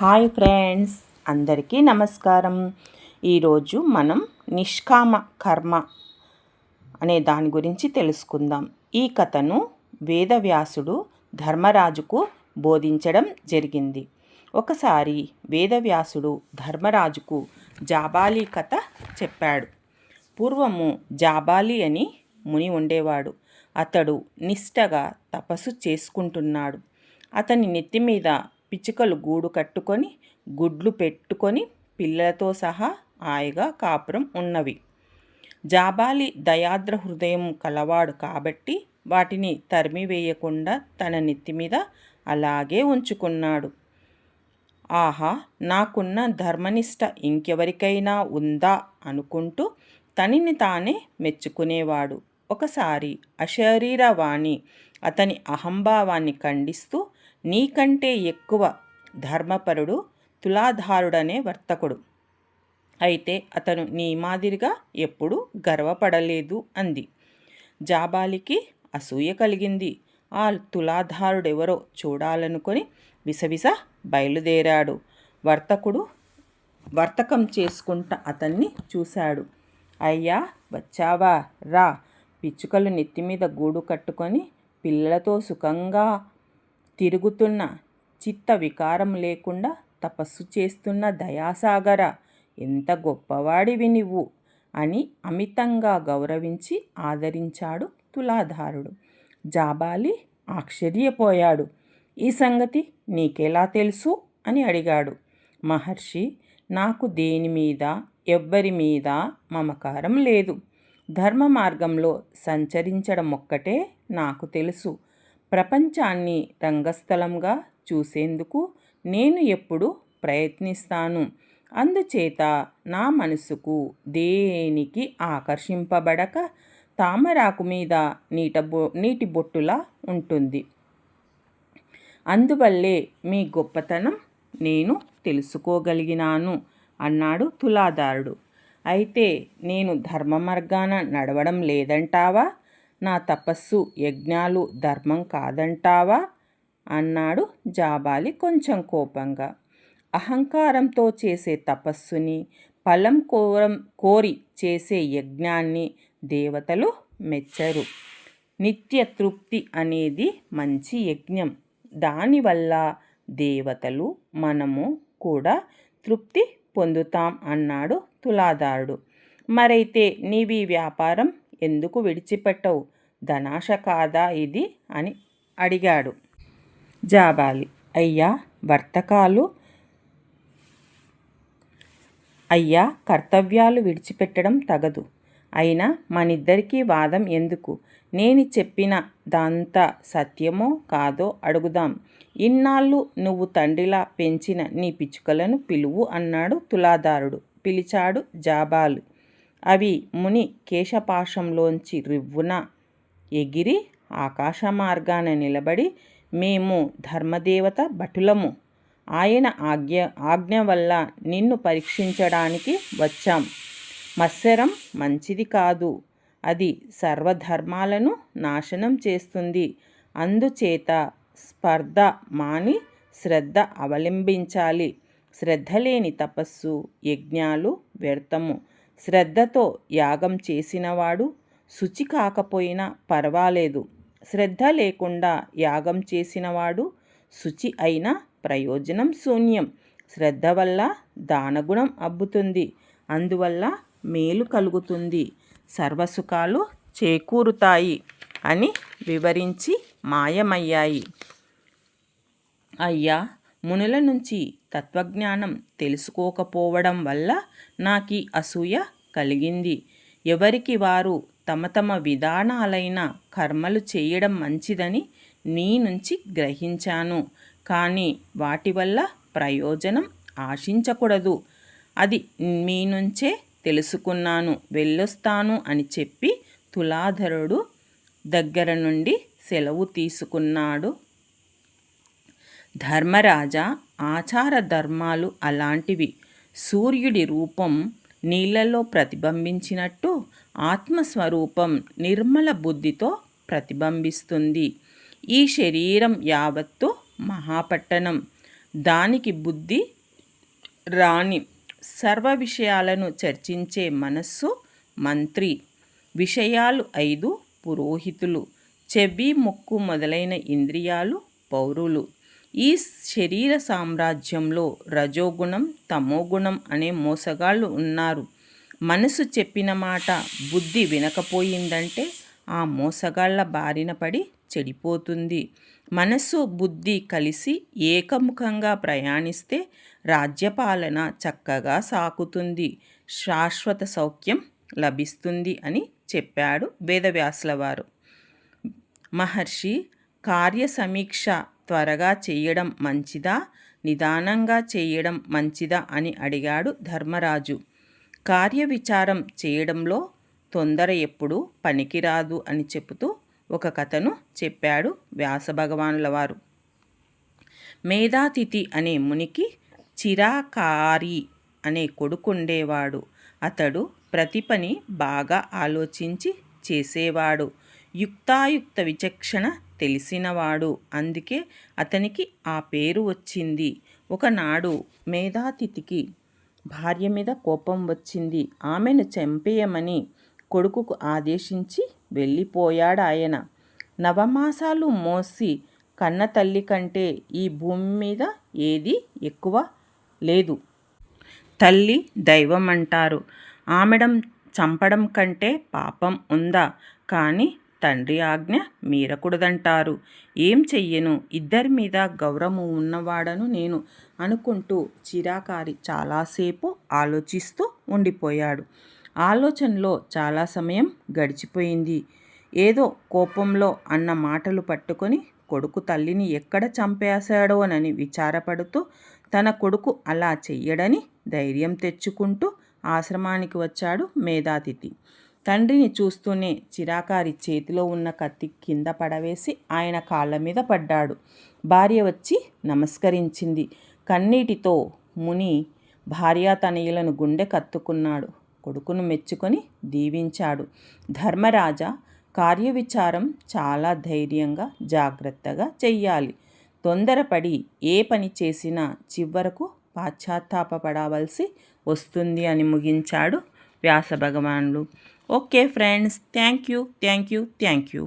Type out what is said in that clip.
Hi friends అందరికీ నమస్కారం. ఈరోజు మనం నిష్కామ కర్మ అనే దాని గురించి తెలుసుకుందాం. ఈ కథను వేదవ్యాసుడు ధర్మరాజుకు బోధించడం జరిగింది. ఒకసారి వేదవ్యాసుడు ధర్మరాజుకు జాబాలి కథ చెప్పాడు. పూర్వము జాబాలి అని ముని ఉండేవాడు. అతడు నిష్టగా తపస్సు చేసుకుంటున్నాడు. అతని నెత్తి మీద పిచ్చుకలు గూడు కట్టుకొని గుడ్లు పెట్టుకొని పిల్లలతో సహా హాయిగా కాపురం ఉన్నవి. జాబాలి దయాద్ర హృదయం కలవాడు కాబట్టి వాటిని తరిమివేయకుండా తన నెత్తి మీద అలాగే ఉంచుకున్నాడు. ఆహా నాకున్న ధర్మనిష్ట ఇంకెవరికైనా ఉందా అనుకుంటూ తనిని తానే మెచ్చుకునేవాడు. ఒకసారి అశరీరవాణి అతని అహంభావాన్ని ఖండిస్తూ నీకంటే ఎక్కువ ధర్మపరుడు తులాధారుడనే వర్తకుడు. అయితే అతను నీ మాదిరిగా ఎప్పుడూ గర్వపడలేదు అంది. జాబాలికి అసూయ కలిగింది. ఆ తులాధారుడెవరో చూడాలనుకొని విసవిస బయలుదేరాడు. వర్తకుడు వర్తకం చేసుకుంట అతన్ని చూశాడు. అయ్యా వచ్చావా? రా. పిచ్చుకలు నెత్తిమీద గూడు కట్టుకొని పిల్లలతో సుఖంగా తిరుగుతున్న చిత్త వికారం లేకుండా తపస్సు చేస్తున్న దయాసాగర ఎంత గొప్పవాడివి నువ్వు అని అమితంగా గౌరవించి ఆదరించాడు తులాధారుడు. జాబాలి ఆశ్చర్యపోయాడు. ఈ సంగతి నీకెలా తెలుసు? అని అడిగాడు. మహర్షి నాకు దేని మీద ఎవ్వరి మీద మమకారం లేదు. ధర్మ మార్గంలో సంచరించడం ఒక్కటే నాకు తెలుసు. ప్రపంచాన్ని రంగస్థలంగా చూసేందుకు నేను ఎప్పుడు ప్రయత్నిస్తాను. అందుచేత నా మనసుకు దేనికి ఆకర్షింపబడక తామరాకు మీద నీట బొ నీటి బొట్టులా ఉంటుంది. అందువల్లే మీ గొప్పతనం నేను తెలుసుకోగలిగినాను అన్నాడు తులాదారుడు అయితే నేను ధర్మ మార్గాన నడవడం లేదంటావా? నా తపస్సు యజ్ఞాలు ధర్మం కాదంటావా? అన్నాడు జాబాలి కొంచెం కోపంగా. అహంకారంతో చేసే తపస్సుని ఫలం కోరం కోరి చేసే యజ్ఞాన్ని దేవతలు మెచ్చరు. నిత్య తృప్తి అనేది మంచి యజ్ఞం. దానివల్ల దేవతలు మనము కూడా తృప్తి పొందుతాం అన్నాడు తులాదారుడు మరైతే నీవి వ్యాపారం ఎందుకు విడిచిపెట్టవు? ధనాశ కాదా ఇది? అని అడిగాడు. జాబాలి. అయ్యా వర్తకాలు? అయ్యా కర్తవ్యాలు విడిచిపెట్టడం తగదు. అయినా మనిద్దరికీ వాదం ఎందుకు? నేను చెప్పిన దాంతా సత్యమో కాదో అడుగుదాం. ఇన్నాళ్ళు నువ్వు తండ్రిలా పెంచిన నీ పిచ్చుకలను పిలువు అన్నాడు తులాదారుడు. పిలిచాడు జాబాలు. అవి ముని కేశపాశంలోంచి రివ్వున ఎగిరి ఆకాశ మార్గాన నిలబడి మేము ధర్మదేవత భటులము. ఆయన ఆజ్ఞ ఆజ్ఞ వల్ల నిన్ను పరీక్షించడానికి వచ్చాం. మత్సరం మంచిది కాదు. అది సర్వధర్మాలను నాశనం చేస్తుంది. అందుచేత స్పర్ధ మాని శ్రద్ధ అవలంబించాలి. శ్రద్ధ లేని తపస్సు యజ్ఞాలు వ్యర్థము. శ్రద్ధతో యాగం చేసినవాడు శుచి కాకపోయినా పర్వాలేదు. శ్రద్ధ లేకుండా యాగం చేసినవాడు శుచి అయినా ప్రయోజనం శూన్యం. శ్రద్ధ వల్ల దానగుణం అబ్బుతుంది. అందువల్ల మేలు కలుగుతుంది. సర్వసుఖాలు చేకూరుతాయి అని వివరించి మాయమయ్యాయి. అయ్యా మునుల నుంచి తత్వజ్ఞానం తెలుసుకోకపోవడం వల్ల నాకు అసూయ కలిగింది. ఎవరికి వారు తమ తమ విధానాలైన కర్మలు చేయడం మంచిదని నీ నుంచి గ్రహించాను. కానీ వాటి వల్ల ప్రయోజనం ఆశించకూడదు. అది మీ నుంచే తెలుసుకున్నాను. వెళ్ళొస్తాను అని చెప్పి తులాధరుడు దగ్గర నుండి సెలవు తీసుకున్నాడు. ధర్మరాజా ఆచార ధర్మాలు అలాంటివి. సూర్యుడి రూపం నీళ్ళలో ప్రతిబింబించినట్టు ఆత్మస్వరూపం నిర్మల బుద్ధితో ప్రతిబింబిస్తుంది. ఈ శరీరం యావత్తు మహాపట్టణం. దానికి బుద్ధి రాణి సర్వ విషయాలను చర్చించే మనస్సు మంత్రి. విషయాలు ఐదు పురోహితులు. చెవి ముక్కు మొదలైన ఇంద్రియాలు పౌరులు. ఈ శరీర సామ్రాజ్యంలో రజోగుణం తమోగుణం అనే మోసగాళ్ళు ఉన్నారు. మనసు చెప్పిన మాట బుద్ధి వినకపోయిందంటే ఆ మోసగాళ్ళ బారిన పడి చెడిపోతుంది. మనసు బుద్ధి కలిసి ఏకముఖంగా ప్రయాణిస్తే రాజ్యపాలన చక్కగా సాకుతుంది శాశ్వత సౌఖ్యం లభిస్తుంది అని చెప్పాడు వేదవ్యాసుల వారు. మహర్షి కార్య సమీక్ష త్వరగా చేయడం మంచిదా? నిదానంగా చేయడం మంచిదా? అని అడిగాడు ధర్మరాజు. కార్య విచారం చేయడంలో తొందర ఎప్పుడు పనికిరాదు అని చెబుతూ ఒక కథను చెప్పాడు వ్యాసభగవానుల వారు మేధాతిథి అనే మునికి చిరాకారి అనే కొడుకుండేవాడు. అతడు ప్రతి పని బాగా ఆలోచించి చేసేవాడు. యుక్తాయుక్త విచక్షణ తెలిసినవాడు. అందుకే అతనికి ఆ పేరు వచ్చింది. ఒకనాడు మేధాతిథికి భార్య మీద కోపం వచ్చింది. ఆమెను చంపేయమని కొడుకుకు ఆదేశించి వెళ్ళిపోయాడు ఆయన నవమాసాలు మోసి కన్న తల్లి కంటే ఈ భూమి మీద ఏది ఎక్కువ లేదు. తల్లి దైవం అంటారు ఆమెడం చంపడం కంటే పాపం ఉందా? కానీ తండ్రి ఆజ్ఞ మీరకూడదంటారు. ఏం చెయ్యను? ఇద్దరి మీద గౌరవం ఉన్నవాడను నేను అనుకుంటూ చిరాకారి చాలాసేపు ఆలోచిస్తూ ఉండిపోయాడు. ఆలోచనలో చాలా సమయం గడిచిపోయింది. ఏదో కోపంలో అన్న మాటలు పట్టుకొని కొడుకు తల్లిని ఎక్కడ చంపేశాడోనని విచారపడుతూ తన కొడుకు అలా చెయ్యడని ధైర్యం తెచ్చుకుంటూ ఆశ్రమానికి వచ్చాడు మేధాతిథి. తండ్రిని చూస్తూనే చిరాకారి చేతిలో ఉన్న కత్తి కింద పడవేసి ఆయన కాళ్ళ మీద పడ్డాడు. భార్య వచ్చి నమస్కరించింది. కన్నీటితో ముని భార్యాతనయులను గుండె కత్తుకున్నాడు. కొడుకును మెచ్చుకొని దీవించాడు. ధర్మరాజా కార్యవిచారం చాలా ధైర్యంగా జాగ్రత్తగా చెయ్యాలి. తొందరపడి ఏ పని చేసినా చివరకు పాశ్చాత్తాపపడవలసి వస్తుంది అని ముగించాడు Vyasa okay friends thank you thank you thank you